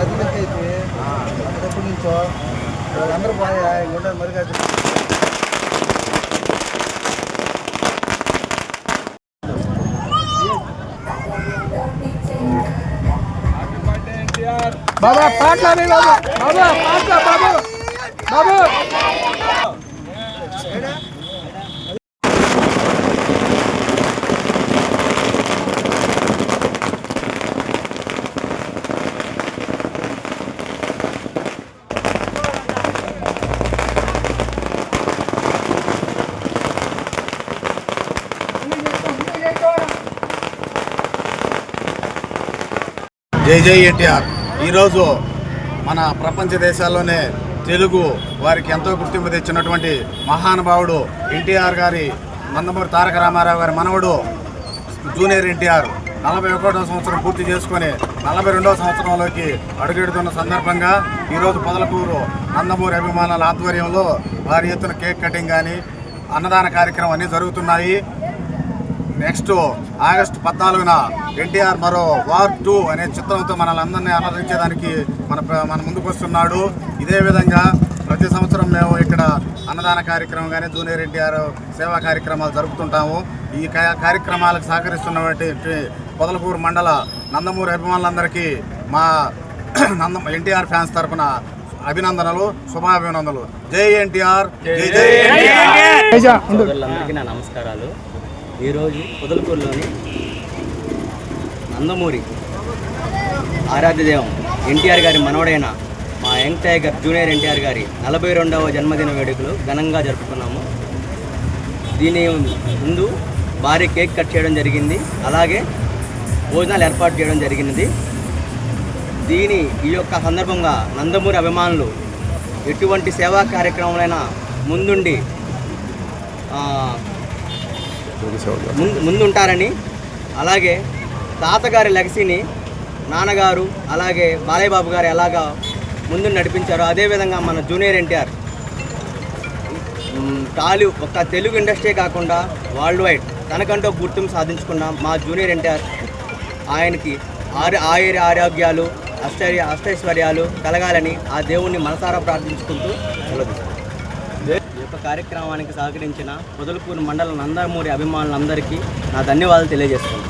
పెద్ద లెక్క అయిపోయి ఎప్పటి నుంచో వాళ్ళందరూ బాగా ఇంకోటి మరి బాబా పాటలు బాబా. బాబా పాటలు బాబు. బాబు. జై ఎన్టీఆర్. ఈరోజు మన ప్రపంచ దేశాల్లోనే తెలుగు వారికి ఎంతో గుర్తింపు తెచ్చినటువంటి మహానుభావుడు ఎన్టీఆర్ గారి నందమూరి తారక రామారావు గారి మనవడు జూనియర్ ఎన్టీఆర్. నలభై ఒకటో సంవత్సరం పూర్తి చేసుకొని నలభై రెండవ సంవత్సరంలోకి అడుగెడుతున్న సందర్భంగా ఈరోజు పొదలకూరు నందమూరి అభిమానుల ఆధ్వర్యంలో వారి ఎత్తున కేక్ కటింగ్ కానీ అన్నదాన కార్యక్రమం అన్నీ జరుగుతున్నాయి. నెక్స్ట్ ఆగస్టు పద్నాలుగున ఎన్టీఆర్ మరో వార్ టూ అనే చిత్రంతో మనల్ని అందరినీ అలరించేదానికి మన మన ముందుకు వస్తున్నాడు. ఇదే విధంగా ప్రతి సంవత్సరం మేము ఇక్కడ అన్నదాన కార్యక్రమం కానీ జూనియర్ ఎన్టీఆర్ సేవా కార్యక్రమాలు జరుపుతుంటాము. ఈ కార్యక్రమాలకు సహకరిస్తున్నటువంటి పొదలకూరు మండల నందమూరి అభిమానులందరికీ మా నందం ఎన్టీఆర్ ఫ్యాన్స్ తరపున అభినందనలు శుభాభినందనలు. జై ఎన్టీఆర్ జై జై నా నమస్కారాలు. ఈరోజు పొదలకూరులోని నందమూరి ఆరాధ్యదేవం ఎన్టీఆర్ గారి మనవడైన మా యంగ్ టైగర్ జూనియర్ ఎన్టీఆర్ గారి నలభై రెండవ జన్మదిన వేడుకలు ఘనంగా జరుపుకున్నాము. దీని ముందు భారీ కేక్ కట్ చేయడం జరిగింది. అలాగే భోజనాలు ఏర్పాటు చేయడం జరిగినది. దీని ఈ యొక్క సందర్భంగా నందమూరి అభిమానులు ఎటువంటి సేవా కార్యక్రమాలైనా ముందుండి ముందు ముందుంటారని. అలాగే తాతగారి లెగసీని నాన్నగారు అలాగే బాలయ్యబాబు గారు ఎలాగా ముందు నడిపించారో అదేవిధంగా మన జూనియర్ ఎన్టీఆర్. మ్, టాలీ ఒక తెలుగు ఇండస్ట్రీ కాకుండా వరల్డ్ వైడ్ తనకంటూ గుర్తింపు సాధించుకున్న మా జూనియర్ ఎన్టీఆర్ ఆయనకి ఆరు ఆయుర ఆరోగ్యాలు అష్టైర్య అష్టైశ్వర్యాలు కలగాలని ఆ దేవుణ్ణి మనసారా ప్రార్థించుకుంటూ సెలవు యొక్క కార్యక్రమానికి సహకరించిన పొదలకూరు మండల నందమూరి అభిమానులందరికీ నా ధన్యవాదాలు తెలియజేస్తున్నాను.